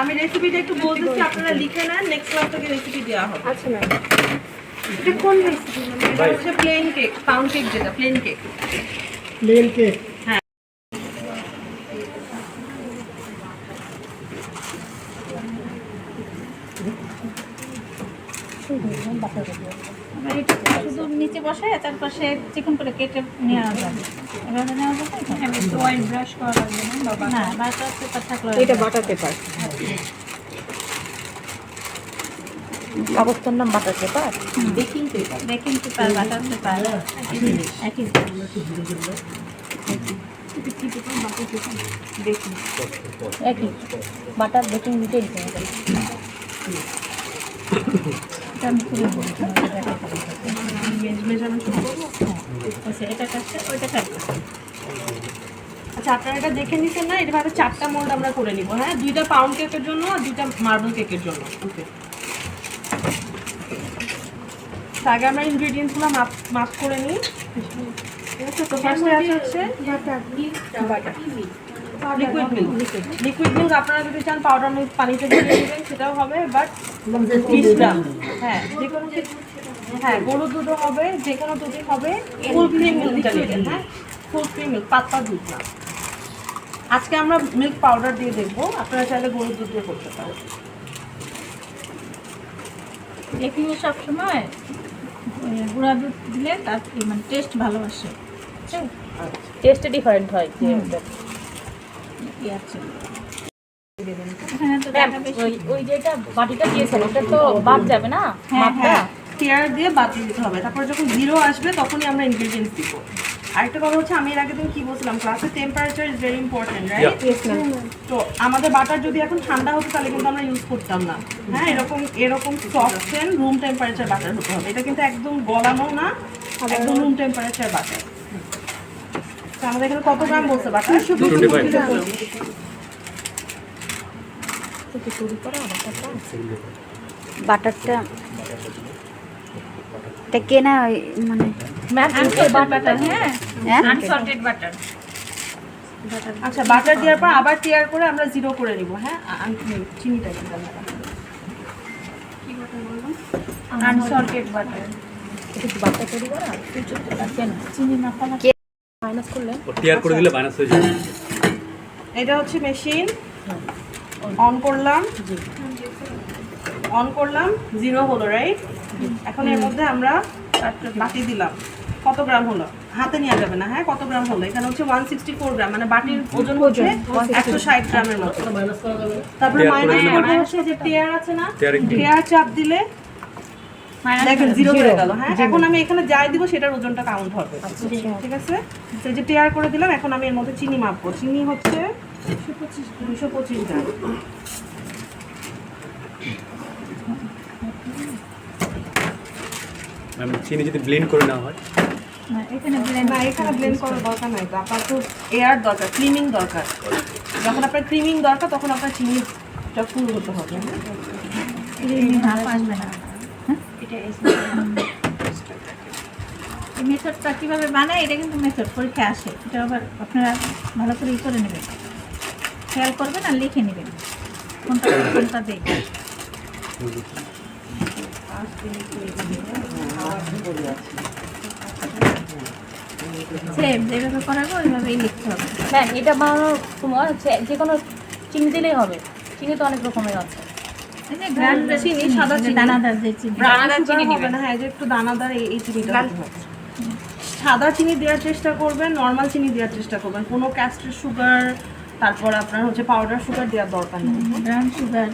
আমি রেসিপিটা একটু বলতেছি আপনারা লিখে নেন নেক্সট ক্লাস থেকে রেসিপি দেওয়া হবে। আচ্ছা ম্যাম এটা কোন রেসিপি এটা হচ্ছে প্লেন কেক পাউন্ড কেক যেটা প্লেন কেক প্লেন কেক এটা শুধু নিচে বসে চারপাশে চিকন করে কেটে নেওয়া যাবে। এভাবে নেওয়া যাবে? ব্রাশ করা লাগবে না বাটার পেপার থাকলে এটা বাটার পেপার কাগজটার নাম butter paper? Baking paper. Baking paper butter paper. একই একই বাটার বেকিং দিতে এটা এটা কাছে ওইটা কাটবে। আচ্ছা আপনারা এটা দেখে নিছেন না এটা ভাবে চারটা মোল্ড আমরা করে নিব হ্যাঁ? দুইটা পাউন্ড কেকের জন্য আর দুইটা মার্বেল কেকের জন্য ওকে আগে আমরা ইনগ্রেডিয়েন্টসগুলো মাপ মাপ করে নিই। লিকুইড লিকুইড আপনারা যদি চান পাউডার সেটাও হবে হ্যাঁ হ্যাঁ দুধও হবে দুধই হবে। হ্যাঁ? ফুল পাতলা দুধ না। আজকে আমরা মিল্ক পাউডার দিয়ে দেখব। আপনারা চাইলে গরুর দুধ দিয়ে করতে পারেন। এখানে সবসময় গুঁড়া দুধ দিলে তার মানে টেস্ট ভালো আসে। টেস্টে ডিফারেন্ট হয়। আছে। বেশি ওই ওই যেটা বাটিটা দিয়েছেন ওটা তো বাদ যাবে না? হ্যাঁ, হ্যাঁ। টিয়ার দিয়ে বাদ দিয়ে দিতে হবে। তারপর যখন জিরো আসবে তখনই আমরা ইনগ্রেডিয়েন্টস দিব। আরেকটা কথা হচ্ছে আমি এর আগে দিন কি বলছিলাম? ক্লাসে temperature is very important right তো আমাদের বাটার যদি এখন ঠান্ডা হতো তাহলে কিন্তু আমরা ইউজ করতাম না। হ্যাঁ এরকম এরকম soft and room temperature butter হতে হবে। এটা কিন্তু একদম গলানো না একদম রুম টেম্পারেচার বাটার তো আমাদের এখানে কত গ্রাম বলছে বাটার? বাটারটা কেনা মানে ম্যাম বাটার হ্যাঁ? আনসল্টেড বাটার আচ্ছা বাটার দেওয়ার পর আবার টিয়ার করে আমরা জিরো করে নিব হ্যাঁ? চিনিটা কি আনসল্টেড বাটার এটা তৈরি করা? কেন? চিনি মাখানো মাইনাস করলে? টিয়ার করে দিলে মাইনাস হয়ে যাবে। এটা হচ্ছে মেশিন অন করলাম। অন করলাম জিরো হলো রাইট এখন এর মধ্যে আমরা বাটি দিলাম। কত গ্রাম হলো? হাতে নেওয়া যাবে না হ্যাঁ? কত গ্রাম হলো? এখানে হচ্ছে ওয়ান সিক্সটি ফোর গ্রাম মানে বাটির ওজন হচ্ছে একশো ষাট গ্রামের মতো। তারপরে মাইনাস দিলে হচ্ছে যে টিয়ার আছে না টিয়ার চাপ দিলে মাইনাস দেখেন জিরো হয়ে গেল হ্যাঁ? এখন আমি এখানে যাই দিব সেটার ওজনটা কাউন্ট হবে। ঠিক আছে? সেই যে টেয়ার করে দিলাম এখন আমি এর মধ্যে চিনি মাপবো। চিনি হচ্ছে দুশো পঁচিশ গ্রাম। চিনি যদি ব্লেন্ড করে নেওয়া হয়। না, এখানে ব্লেন্ড করার দরকার নাই তো আপনার তো এয়ার দরকার ক্রিমিং দরকার। যখন আপনার ক্রিমিং দরকার তখন আপনার চিনিটা ফুল হতে হবে। এই মেথডটা কীভাবে বানায় এটা কিন্তু মেথড পরীক্ষায় আসে। এটা আবার আপনারা ভালো করে ই করে নেবেন। খেয়াল করবেন আর লিখে নেবেন। কোনটা কোনটা দেখবেন সেম যেভাবে করাবো ওইভাবেই লিখতে হবে। ম্যাম এটা বানানোর সময় হচ্ছে যে কোনো চিনি দিলেই হবে। চিনি তো অনেক রকমের আছে। এই যে গ্রান্ড চিনি, সাদা চিনি। দানাদার যে চিনি। দানাদার চিনি হবে না হ্যাঁ। সাদা চিনি দেওয়ার চেষ্টা করবেন নর্মাল চিনি দেওয়ার চেষ্টা করবেন। কোনো ক্যাস্টার সুগার তারপর আপনার হচ্ছে পাউডার সুগার দেওয়ার দরকার নেই। ব্রাউন সুগার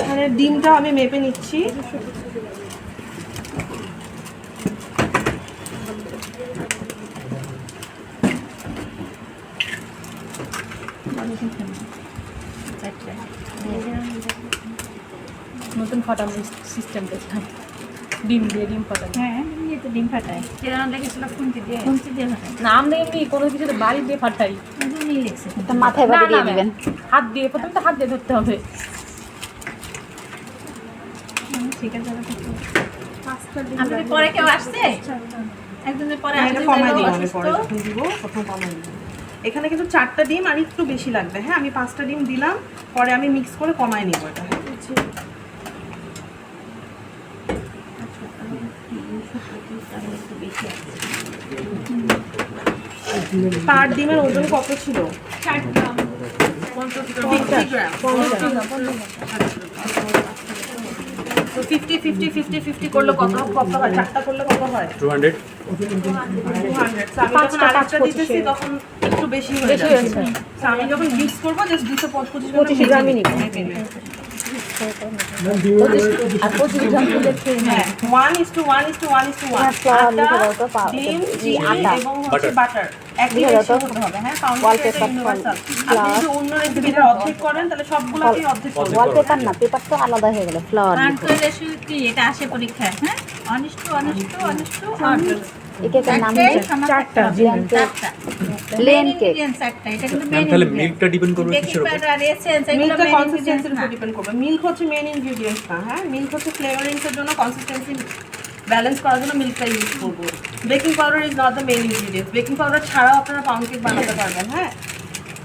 এখানে ডিমটা আমি মেপে নিচ্ছি। নতুন ফাটানো সিস্টেম দেখলাম ডিম দিয়ে ডিম ফাটানো। হ্যাঁ তো ডিম ফাটায়। কেরানো লেগেছিল দিয়ে? খুন্তি দিয়ে নাম দিয়ে এমনি কোনো কিছু বাড়ি দিয়ে ফাটাই। ওজনই লিখছে। তো মাথায় বাড়ি দিয়ে দিবেন। হাত দিয়ে প্রথমে তো হাত দিয়ে ধরতে হবে। ঠিক আছে আপনাদের পরে কেউ আসছে? একজনের পরে না, কমাই দিব আমি পরে যখন দিব তখন কমাই দিব। এখানে কিন্তু চারটা ডিম আর একটু বেশি লাগবে। হ্যাঁ আমি পাঁচটা ডিম দিলাম পরে আমি মিক্স করে কমায় নিব এটা। হ্যাঁ পার ডিমের ওজন কত ছিল? Fifty gram. তো ফিফটি ফিফটি ফিফটি ফিফটি করলে কত কত হয়? চারটা করলে কত হয়? টু হান্ড্রেড আমি যখন আরেকটা দিতেছি তখন একটু বেশি হয়ে যাচ্ছে আমি যখন মিক্স করব জাস্ট দুশো পঁচিশ পঁচিশ গ্রামই নিবো। হ্যাঁ হ্যাঁ. বাটার। হ্যাঁ? ওয়ালপেপার না পেপার তো আলাদা হয়ে গেল ফ্লাওয়ার কি এটা আসে পরীক্ষায় হ্যাঁ? অনিষ্ট অনিষ্ট অনিষ্ট এই কেকের নাম চারটা? চারটা। প্লেন কেক এটা কিন্তু ম্যাম তাহলে মিল্কটা ডিপেন্ড করবে কিসের উপর? আর এসেন্স এগুলো মিল্কটা কনসিস্টেন্সির উপর ডিপেন্ড করবে। মিল্ক হচ্ছে মেন ইনগ্রেডিয়েন্টস না হ্যাঁ? মিল্ক হচ্ছে ফ্লেভারিংসের জন্য কনসিস্টেন্সি ব্যালেন্স করার জন্য মিল্কটা ইউজ করব। Baking powder is not the main ingredient baking powder ছাড়াও আপনারা পাউন্ড কেক বানাতে পারবেন হ্যাঁ?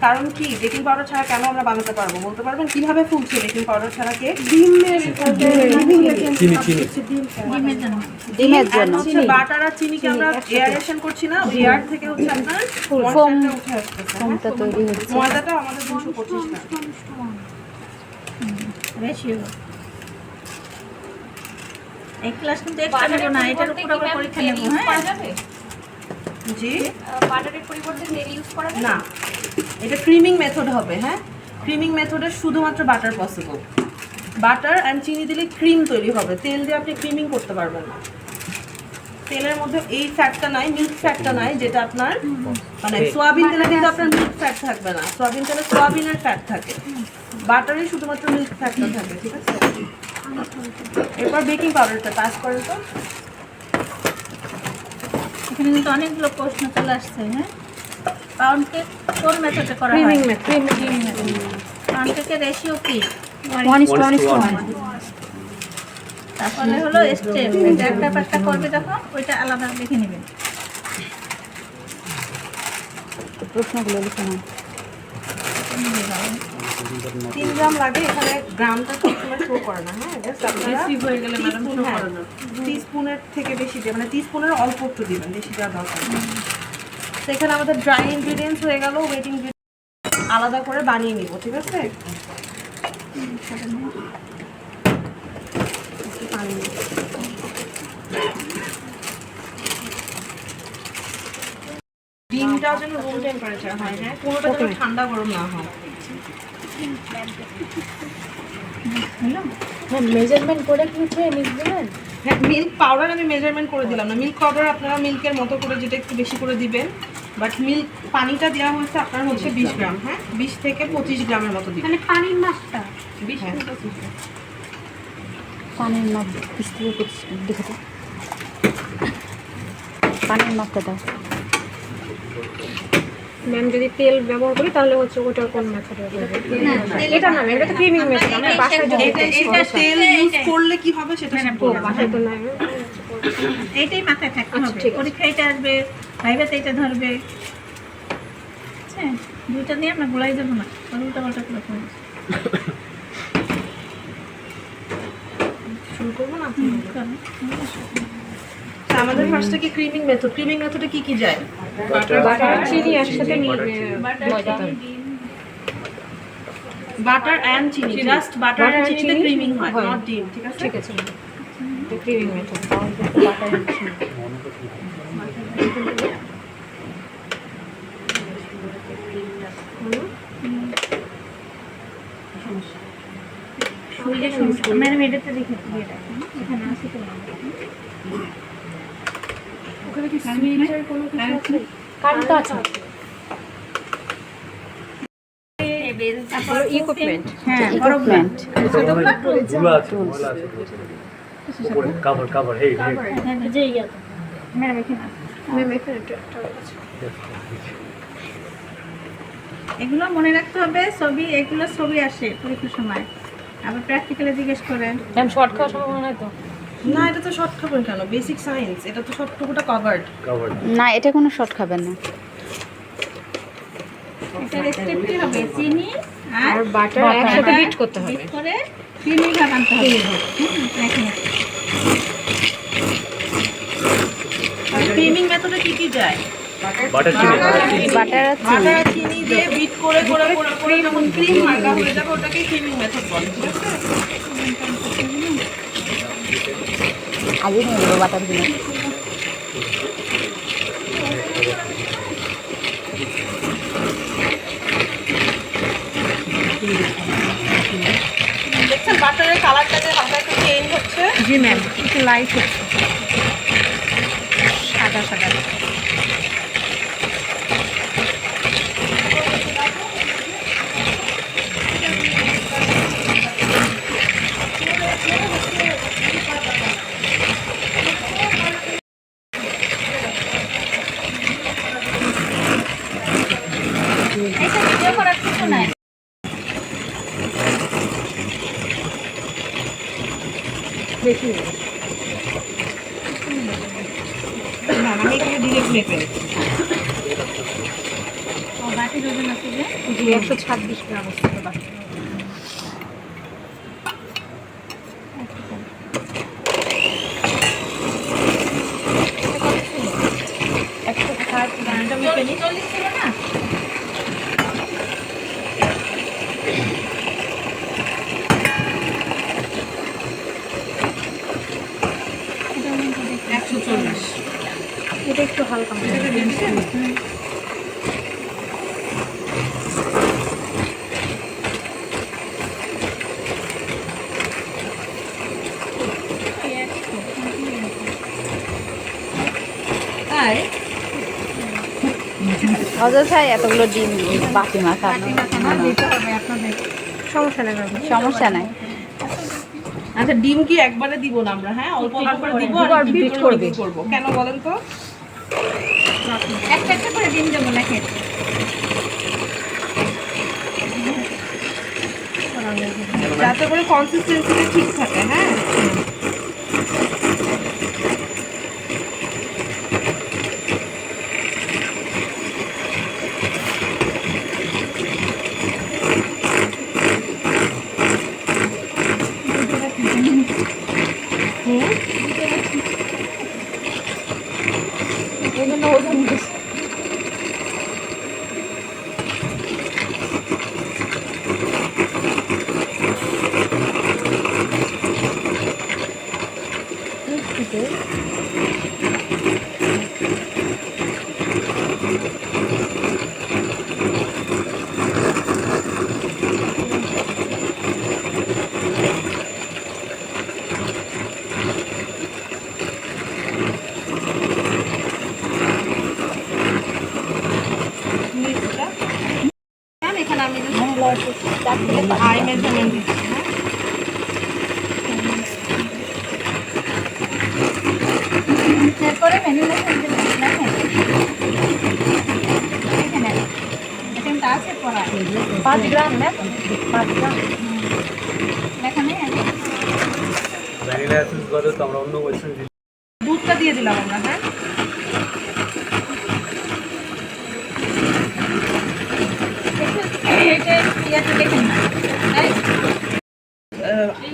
কারণ কি? বেকিং পাউডার ছাড়া কেন আমরা বানাতে পারব বলতে পারবেন? কীভাবে ফুলছে বেকিং পাউডার ছাড়া কেক চিনি চিনি। ডিমের ডিমের জন্য। হচ্ছে বাটার আর চিনিকে আমরা এয়ারেশন করছি না? এয়ার থেকে হচ্ছে আপনার ময়দাটা হ্যাঁ? ফোমটা তৈরি হচ্ছে। ময়দাটা আমাদের দুশো পঁচিশ গ্রাম। রেশিও এই ক্লাস কিন্তু এক্সট্রা নেব না এটার উপর আবার পরীক্ষা নেব হ্যাঁ? জি? বাটারের পরিবর্তে তেল ইউজ করা না এটা ক্রিমিং মেথড হবে হ্যাঁ? ক্রিমিং মেথডে শুধুমাত্র বাটার পসিবল বাটার অ্যান্ড চিনি দিলে ক্রিম তৈরি হবে তেল দিয়ে আপনি ক্রিমিং করতে পারবেন না। তেলের মধ্যে এই ফ্যাটটা নাই মিল্ক ফ্যাটটা নাই যেটা আপনার মানে সোয়াবিন তেলে কিন্তু আপনার মিল্ক ফ্যাট থাকবে না। সোয়াবিন তেলে সোয়াবিনের ফ্যাট থাকে। বাটারে শুধুমাত্র মিল্ক ফ্যাটটা থাকে ঠিক আছে? এরপর বেকিং পাউডারটা পাস করেন তো। এখানে কিন্তু অনেকগুলো প্রশ্ন চলে আসছে হ্যাঁ? পাউন্ড কেক কোন মেথডে করা হয়? পাউন্ড কেকের রেশিও কি? তারপরে হলো স্টেপ এটা একটা একটা করবে যখন ওইটা আলাদা লিখে নেবেন প্রশ্নগুলো লিখে নাও। তিন গ্রাম লাগে এখানে গ্রামটা সবসময় শো করে না হ্যাঁ জাস্ট আপনারা টিস্পুনের থেকে বেশি দিয়ে মানে টিস্পুনের অল্প একটু দিবেন বেশি দেওয়া দরকার তো এখানে আমাদের ড্রাই ইনগ্রিডিয়েন্টস হয়ে গেল ওয়েট ইনগ্রিডিয়েন্টস আলাদা করে বানিয়ে নিব ঠিক আছে। ডিমটা যেন রুম টেম্পারেচার হয় হ্যাঁ পুরোটা যেন ঠান্ডা গরম না হয় হ্যাঁ। মেজারমেন্ট করে কি মিক্স দিবেন হ্যাঁ মিল্ক পাউডার আমি মেজারমেন্ট করে দিলাম না। মিল্ক পাউডার আপনারা মিল্কের মতো করে যেটা একটু বেশি করে দিবেন। বাট মিল্ক পানিটা দেওয়া হচ্ছে আপনার হচ্ছে বিশ গ্রাম হ্যাঁ? বিশ থেকে পঁচিশ গ্রামের মতো দিবেন মানে পানির মাছটা বিশ থেকে পঁচিশ গ্রাম। পানির মাপ বিশ থেকে পঁচিশ দেখে পানির মাপটা দাও ম্যাম যদি তেল ব্যবহার করি তাহলে হচ্ছে ওটার কোন মেথড এটা না এটা তো ক্রিমিং মেথড আমরা বাসায় যদি এটা তেল ইউজ করলে কি হবে সেটা হ্যাঁ, বাসায় তো নাই এইটাই মাথায় থাকতে হবে। পরীক্ষা এটা আসবে ভাইবাতে এটা ধরবে। আচ্ছা দুইটা নিয়ে আমরা গোলাই যাব না। উল্টা পাল্টা করে করব। শুরু করব না? আচ্ছা, আমাদের ফার্স্ট কি ক্রিমিং মেথড ক্রিমিং মেথডে কি কি যায়? বাটার চিনি একসাথে বাটার অ্যান্ড চিনি। জাস্ট বাটার and চিনিতে ক্রিমিং হয়। নট ডিম ঠিক আছে? ঠিক আছে। ক্রিমিং মেথড বাটার চিনি ম্যাডাম এটাতে দেখে দিয়ে রাখেন এখানে আছে তো। হ্যাঁ এগুলো মনে রাখতে হবে, ছবি, এগুলো ছবি আসে পরীক্ষার সময়। আবার প্র্যাকটিক্যালে জিজ্ঞেস করে ম্যাম শর্ট খাওয়ার সম্ভাবনা নাই তো। না এটা তো শর্ট খাবেন কেন? বেসিক সায়েন্স এটা তো সবটুকুটা কভার্ড কাভার না এটা কোনো শর্ট খাবেন না। এটার স্টেপটি হবে চিনি আর বাটার একসাথে বিট করতে হবে। বিট করে চিনি ভাব হবে। এখন ক্রিমিং মেথডে কি কি যায়? বাটার চিনি। বাটার আর চিনি। দিয়ে বিট করে করে করে করে যখন ক্রিম মাখা হয়ে যাবে ওটাকে ক্রিমিং মেথড বলে ঠিক আছে? আগে নিয়ে দেবো বাটারগুলো দেখছেন বাটারের কালারটা যে হালকা একটু চেঞ্জ হচ্ছে? জি ম্যাম একটু লাইট হচ্ছে। সাদা সাদা এটা ভিডিও করার কিছু নাই না আমি এখানে ডিরেক্ট মেপে ও বাটির ওজন আছে যে? একশো ছাব্বিশ গ্রাম হচ্ছে বাটার একশো ষাট গ্রামটা মেপে নিই চল্লিশ ছিল না একশো চল্লিশ। এটা একটু হালকা এতগুলো ডিম বাকি সমস্যা নেই। সমস্যা নাই। আচ্ছা ডিম কি একবারে দিব না আমরা? হ্যাঁ অল্প অল্প করে দিব আর বিট করে করবে। করব। কেন বলেন তো? একটা একটা করে ডিম দেবো লেখে যাতে করে কনসিস্টেন্সিটা ঠিক থাকে হ্যাঁ মিক্সটা ম্যাম এখানে আমি আই মেজারমেন্ট দিচ্ছি হ্যাঁ এরপরে মেনু লেখেন যে লেখেন এখানে এখানটা আছে পড়া পাঁচ গ্রাম পাঁচ গ্রাম লেখা নেই আগে? ভ্যানিলা এসেন্স বলে তো আমরা অন্য এসেন্স দুধটা দিয়ে দিলাম আমরা হ্যাঁ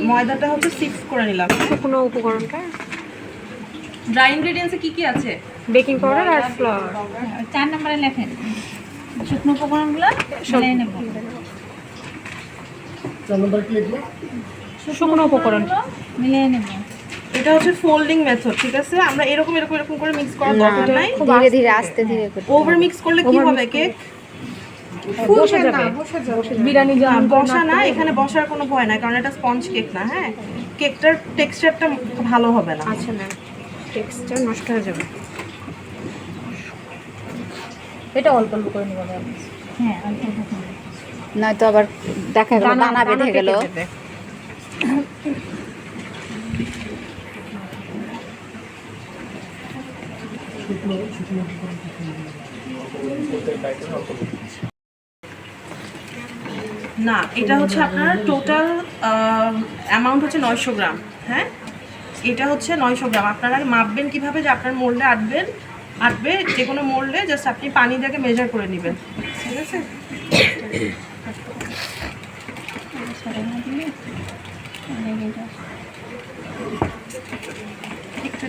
ময়দাটা হচ্ছে সিক্স করে নিলাম শুকনো উপকরণটা ড্রাই ইনগ্রেডিয়েন্টসে কি কি আছে? বেকিং পাউডার আর ফ্লাওয়ার চার নম্বরে লেখেন শুকনো উপকরণগুলো মিলিয়ে নেব। শুকনো উপকরণ। মিলিয়ে নেব। এটা হচ্ছে ফোল্ডিং মেথড ঠিক আছে? আমরা এরকম এরকম এরকম করে মিক্স করার দরকার নাই। ধীরে ধীরে আস্তে ধীরে করতে ওভার মিক্স করলে কি হবে কেক বসে যাবে। বিরিয়ানি বসা না এখানে বসার কোনো ভয় নাই কারণ এটা স্পঞ্জ কেক না হ্যাঁ? কেকটার টেক্সচারটা ভালো হবে না। আচ্ছা ম্যাম টেক্সচার নষ্ট হয়ে যাবে। এটা অল্প অল্প করে নিব হ্যাঁ অল্প অল্প নয়তো আবার দেখা গেল দানা- দানা বেঁধে গেল। না এটা হচ্ছে আপনার টোটাল অ্যামাউন্ট হচ্ছে নয়শো গ্রাম হ্যাঁ? এটা হচ্ছে নয়শো গ্রাম। আপনারা মাপবেন কীভাবে যে আপনার মোল্ডে আটবেন, আটবে, যে কোনো মোল্ডে জাস্ট আপনি পানি দিয়ে মেজার করে নেবেন। ঠিক আছে? একটু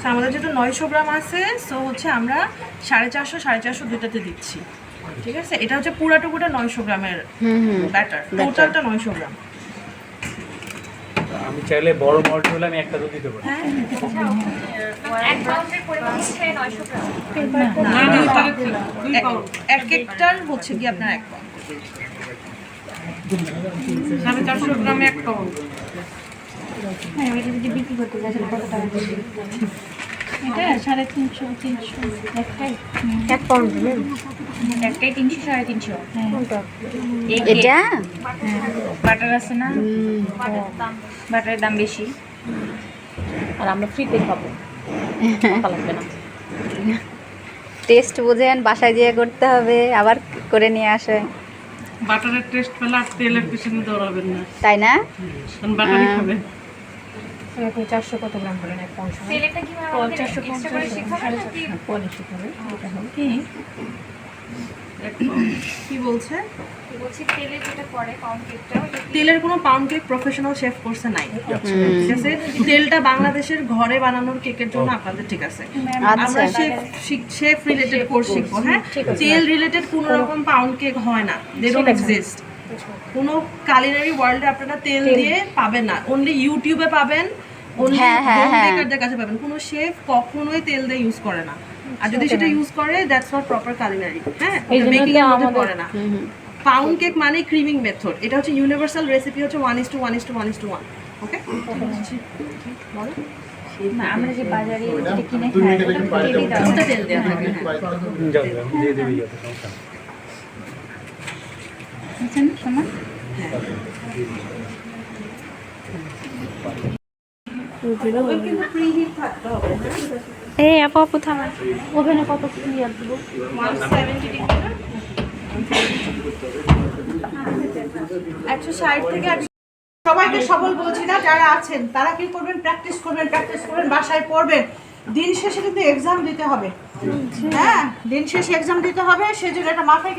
তো আমাদের যেটা নয়শো গ্রাম আছে সো হচ্ছে আমরা সাড়ে চারশো সাড়ে চারশো দুটাতে দিচ্ছি। ঠিক আছে? এটা হচ্ছে পুরাটুকুটা নয়শো গ্রামের হুম হুম। ব্যাটার টোটালটা নয়শো গ্রাম। আমি চাইলে বড় মল্ট হলে আমি একটা দুধ দিতে পারি। এক পাউন্ডের পরিমাণ হচ্ছে নয়শো গ্রাম এক- এক একটার হচ্ছে কি আপনার এক পাউন্ড? সাড়ে চারশো গ্রামে এক পাউন্ড। হ্যাঁ এটা যদি বিক্রি করতে যায় কত টাকা এটা সাড়ে তিনশো তিনশো একটাই। এক পাউন্ড একটাই তিনশো সাড়ে তিনশো। এটা? বাটার আছে না? বাটারের দাম। বেশি। আর আমরা ফ্রিতে খাব। লাগবে না। টেস্ট বুঝেন বাসায় দিয়ে করতে হবে আবার করে নিয়ে আসে বাটারের টেস্ট পেলে আর তেলের পিছনে দৌড়াবেন না। তাই না? বাটারই খাবে। আপনি চারশো কত গ্রাম বলেন? এক পাউন্ড সমান? তেলেটা কি এটা বলছে তেলের কোনো পাউন্ড কেক প্রফেশনাল শেফ কোর্সে নাই। ঠিক আছে? তেলটা বাংলাদেশের ঘরে বানানোর কেকের জন্য আপনাদের ঠিক আছে। আচ্ছা। আমরা শেফ শেফ রিলেটেড কোর্স শিখব হ্যাঁ? তেল রিলেটেড কোনো রকম পাউন্ড কেক হয় না। দে ডোন্ট এক্সিস্ট কোনো কালিনারি ওয়ার্ল্ডে আপনারা তেল দিয়ে পাবেন না। অনলি ইউটিউবে পাবেন। অনলি হ্যাঁ, হ্যাঁ, হ্যাঁ। বেকারদের কাছে পাবেন। কোনো শেফ কখনোই তেল দিয়ে ইউজ করে না। আর যদি সেটা ইউজ করে দ্যাটস নট প্রপার কালিনারি হ্যাঁ বেকিং এর মধ্যে পড়ে না। পাউন্ড কেক মানে ক্রিমিং মেথড এটা হচ্ছে ইউনিভার্সাল রেসিপি হচ্ছে one is two one is two one is two one okay আমরা যে বাজারে কিনে খাই ওটা তেল দেওয়া থাকে। এই আপু আপু থামান ওভেনে কত ক্লিয়ার দেবো ওয়ান সেভেন্টি ডিগ্রি একশো ষাট থেকে সবাইকে সবল বলছি না যারা আছেন তারা কি করবেন? প্র্যাকটিস করবেন প্র্যাকটিস করবেন বাসায় পড়বেন। দিন শেষে কিন্তু এক্সাম দিতে হবে। হ্যাঁ দিন শেষে এক্সাম দিতে হবে সেজন্য এটা মাথায় কিন্তু